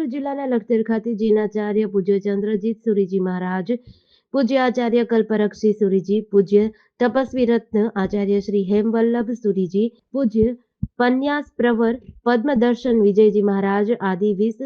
સમગ્ર જિલ્લાના લખતર ખાતે જીનાચાર્ય પૂજ્ય ચંદ્રજીત સુરીજી મહારાજ, પૂજ્ય આચાર્ય કલ્પરક્ષી સુરીજી, પૂજ્ય તપસ્વી રત્ન આચાર્ય શ્રી હેમવલ્લભ સુરીજી, પૂજ્ય પન્યાસ પ્રવર પદ્મદર્શન વિજયજી મહારાજ આદિ વીસ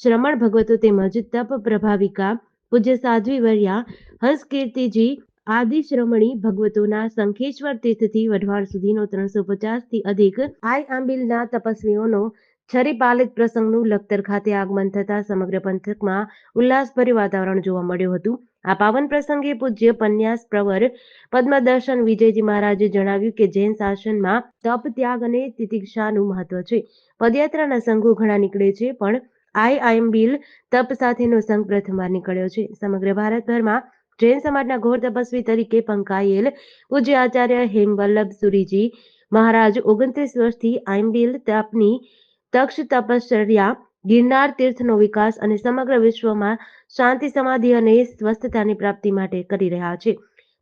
શ્રમણ ભગવતો તેમજ તપ પ્રભાવિકા, પૂજ્ય સાધ્વી વર્યા, હંસકીર્તિજી, આદિ શ્રમણી ભગવતોના શંખેશ્વર તીર્થથી વઢવાણ સુધીનો ત્રણસો પચાસથી અધિક આઈ આંબિલના તપસ્વીઓનો છરી પાલિત પ્રસંગનું લખતર ખાતે આગમન થતા સમગ્ર પંથકમાં ઉલ્લાસભર્યું વાતાવરણ જોવા મળ્યું હતું. આ પાવન પ્રસંગે પૂજ્ય પન્યાસ પ્રવર પદ્મદર્શન વિજયજી મહારાજે જણાવ્યું કે જૈન શાસનમાં તપ ત્યાગ અને તિતિક્ષાનું મહત્વ છે. પદયાત્રાના સંઘો ઘણા નીકળે છે, પણ આઈ આઈમ્બિલ તપ સાથેનો સંઘ પ્રથમવાર નીકળ્યો છે. સમગ્ર ભારતભરમાં જૈન સમાજના ઘોર તપસ્વી તરીકે પંકાયેલ પૂજ્ય આચાર્ય હેમવલ્લભ સુરીજી મહારાજ ઓગણત્રીસ વર્ષથી આઈમ્બિલ તપની તક્ષ તપશ્ચર્યા, ગિરનાર તીર્થનો વિકાસ અને સમગ્ર વિશ્વમાં શાંતિ, સમાધિ અને સ્વસ્થતાની પ્રાપ્તિ માટે કરી રહ્યા છે.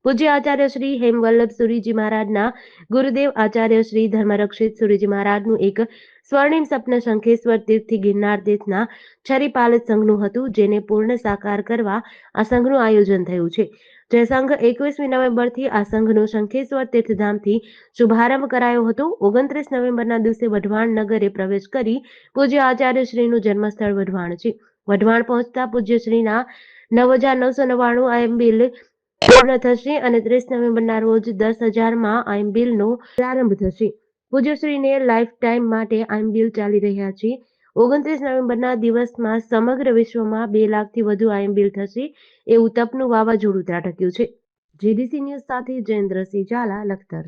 પૂજ્ય આચાર્ય શ્રી હેમવલ્લભ સુરીજી મહારાજના ગુરુદેવ આચાર્ય શ્રી ધર્મરક્ષિત સુરીજી મહારાજનું એક સ્વર્ણિમ સપન શંખેશ્વર તીર્થથી ગિરનાર તીર્થના છરી સંઘનું હતું, જેને પૂર્ણ સાકાર કરવા આ સંઘનું આયોજન થયું છે. જે સંઘ એકવીસમી નવેમ્બરથી આ સંઘનો શંખેશ્વર તીર્થધામથી શુભારંભ કરાયો હતો. ઓગણત્રીસ નવેમ્બરના દિવસે વઢવાણ નગરે પ્રવેશ કરી પૂજ્ય આચાર્ય શ્રીનું જન્મસ્થળ વઢવાણ છે. વઢવાણ પહોંચતા પૂજ્ય શ્રીના નવ હજાર નવસો નવ્વાણું આયમ્બિલ પૂર્ણ થશે અને ત્રીસ નવેમ્બરના રોજ દસ હજારમાં આયમ્બિલનો પ્રારંભ થશે. પૂજ્યશ્રીને લાઈફ ટાઈમ માટે આયમ્બિલ ચાલી રહ્યા છે. ઓગણત્રીસ નવેમ્બરના દિવસમાં સમગ્ર વિશ્વમાં બે લાખથી વધુ આયમ્બિલ થશે એવું તપનું વાવાઝોડું ત્રાટક્યું છે. જેડીસી ન્યૂઝ સાથે જયેન્દ્રસિંહ ઝાલા, લખતર.